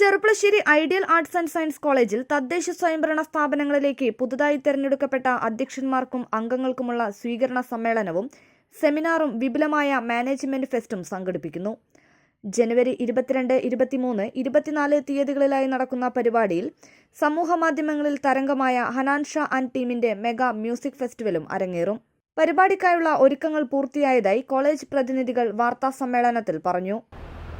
Cherpulassery ideal arts and science കോളേജിൽ തദ്ദേശ സ്വയംഭരണ സ്ഥാപനങ്ങളിലേക്ക് പുതുതായി തെരഞ്ഞെടുക്കപ്പെട്ട അധ്യക്ഷന്മാർക്കും അംഗങ്ങൾക്കുമുള്ള സ്വീകരണ സമ്മേളനവും സെമിനാറും വിപുലമായ മാനേജ്മെന്റ് ഫെസ്റ്റും സംഘടിപ്പിക്കുന്നു. ജനുവരി ഇരുപത്തിരണ്ട് ഇരുപത്തിമൂന്ന് ഇരുപത്തിനാല് തീയതികളിലായി നടക്കുന്ന പരിപാടിയിൽ സമൂഹമാധ്യമങ്ങളിൽ തരംഗമായ ഹനാൻ ഷാ ആൻഡ് ടീമിന്റെ മെഗാ മ്യൂസിക് ഫെസ്റ്റിവലും അരങ്ങേറും. പരിപാടിക്കായുള്ള ഒരുക്കങ്ങൾ പൂർത്തിയായതായി കോളേജ് പ്രതിനിധികൾ വാർത്താ സമ്മേളനത്തിൽ പറഞ്ഞു.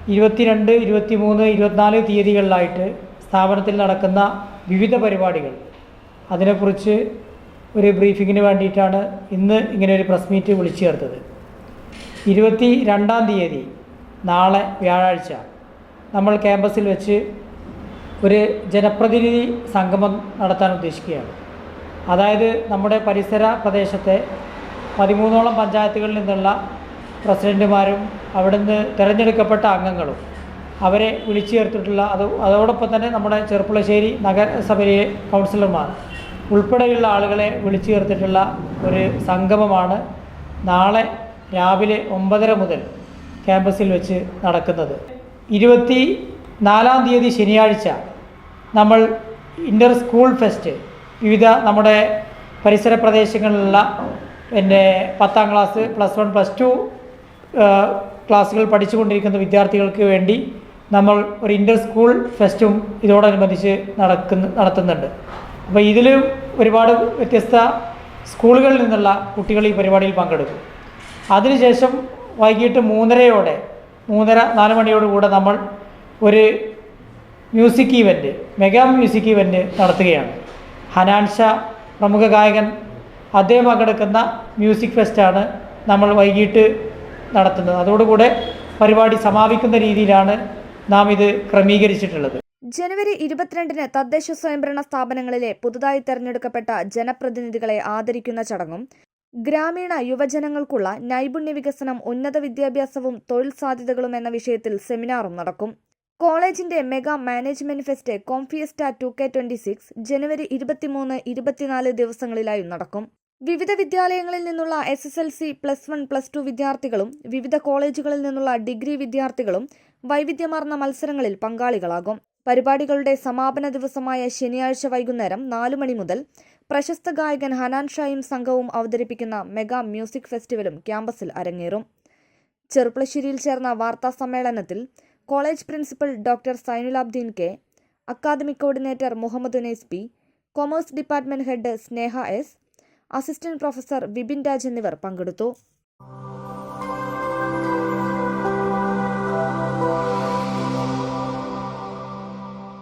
ഇരുപത്തിരണ്ട് ഇരുപത്തിമൂന്ന് ഇരുപത്തിനാല് തീയതികളിലായിട്ട് സ്ഥാപനത്തിൽ നടക്കുന്ന വിവിധ പരിപാടികൾ. അതിനെക്കുറിച്ച് ഒരു ബ്രീഫിങ്ങിന് വേണ്ടിയിട്ടാണ് ഇന്ന് ഇങ്ങനെ ഒരു പ്രസ് മീറ്റ് വിളിച്ചു ചേർത്തത്. ഇരുപത്തി രണ്ടാം തീയതി നാളെ വ്യാഴാഴ്ച നമ്മൾ ക്യാമ്പസിൽ വെച്ച് ഒരു ജനപ്രതിനിധി സംഗമം നടത്താൻ ഉദ്ദേശിക്കുകയാണ്. അതായത് നമ്മുടെ പരിസര പ്രദേശത്തെ പതിമൂന്നോളം പഞ്ചായത്തുകളിൽ നിന്നുള്ള പ്രസിഡന്റുമാരും അവിടുന്ന് തിരഞ്ഞെടുക്കപ്പെട്ട അംഗങ്ങളും അവരെ വിളിച്ചു ചേർത്തിട്ടുള്ള അത് അതോടൊപ്പം തന്നെ നമ്മുടെ ചെറുപ്പുളശ്ശേരി നഗരസഭയിലെ കൗൺസിലർമാർ ഉൾപ്പെടെയുള്ള ആളുകളെ വിളിച്ചു ചേർത്തിട്ടുള്ള ഒരു സംഗമമാണ് നാളെ രാവിലെ ഒമ്പതര മുതൽ ക്യാമ്പസിൽ വെച്ച് നടക്കുന്നത്. ഇരുപത്തി നാലാം തീയതി ശനിയാഴ്ച നമ്മൾ ഇന്റർ സ്കൂൾ ഫെസ്റ്റ് വിവിധ നമ്മുടെ പരിസര പ്രദേശങ്ങളിലുള്ള എന്റെ പത്താം class plus one plus two ക്ലാസ്സുകൾ പഠിച്ചുകൊണ്ടിരിക്കുന്ന വിദ്യാർത്ഥികൾക്ക് വേണ്ടി നമ്മൾ ഒരു ഇന്റർ സ്കൂൾ ഫെസ്റ്റും ഇതോടനുബന്ധിച്ച് നടക്കുന്ന നടത്തുന്നുണ്ട്. അപ്പോൾ ഇതിൽ ഒരുപാട് വ്യത്യസ്ത സ്കൂളുകളിൽ നിന്നുള്ള കുട്ടികൾ ഈ പരിപാടിയിൽ പങ്കെടുക്കും. അതിനുശേഷം വൈകിട്ട് മൂന്നരയോടെ മൂന്നര നാല് മണിയോടുകൂടെ നമ്മൾ ഒരു music event mega music event നടത്തുകയാണ്. ഹനാൻഷ പ്രമുഖ ഗായകൻ അദ്ദേഹം പങ്കെടുക്കുന്ന മ്യൂസിക് ഫെസ്റ്റാണ് നമ്മൾ വൈകിട്ട് നടത്തുന്നത്. അതോടുകൂടെ പരിപാടി സമാപിക്കുന്ന രീതിയിലാണ് നാം ഇത് ക്രമീകരിച്ചിട്ടുള്ളത്. ജനുവരി ഇരുപത്തിരണ്ടിന് തദ്ദേശ സ്വയംഭരണ സ്ഥാപനങ്ങളിലെ പുതുതായി തെരഞ്ഞെടുക്കപ്പെട്ട ജനപ്രതിനിധികളെ ആദരിക്കുന്ന ചടങ്ങും ഗ്രാമീണ യുവജനങ്ങൾക്കുള്ള നൈപുണ്യ വികസനം ഉന്നത വിദ്യാഭ്യാസവും തൊഴിൽ സാധ്യതകളും എന്ന വിഷയത്തിൽ സെമിനാറും നടക്കും. കോളേജിന്റെ mega management fest Comfiesta two K twenty six ജനുവരി ഇരുപത്തിമൂന്ന് ഇരുപത്തിനാല് ദിവസങ്ങളിലായി നടക്കും. വിവിധ വിദ്യാലയങ്ങളിൽ നിന്നുള്ള S S L C plus one plus two വിദ്യാർത്ഥികളും വിവിധ കോളേജുകളിൽ നിന്നുള്ള ഡിഗ്രി വിദ്യാർത്ഥികളും വൈവിധ്യമാർന്ന മത്സരങ്ങളിൽ പങ്കാളികളാകും. പരിപാടികളുടെ സമാപന ദിവസമായ ശനിയാഴ്ച വൈകുന്നേരം നാലു മണി മുതൽ പ്രശസ്ത ഗായകൻ ഹനാൻ ഷായും സംഘവും അവതരിപ്പിക്കുന്ന മെഗാ മ്യൂസിക് ഫെസ്റ്റിവലും ക്യാമ്പസിൽ അരങ്ങേറും. ചെറുപ്പളശ്ശേരിയിൽ ചേർന്ന വാർത്താ സമ്മേളനത്തിൽ college principal doctor Sainulabdeen K academic coordinator Muhammad Unais P commerce department head Sneha S assistant professor Vipin Raj എന്നിവർ പങ്കെടുത്തു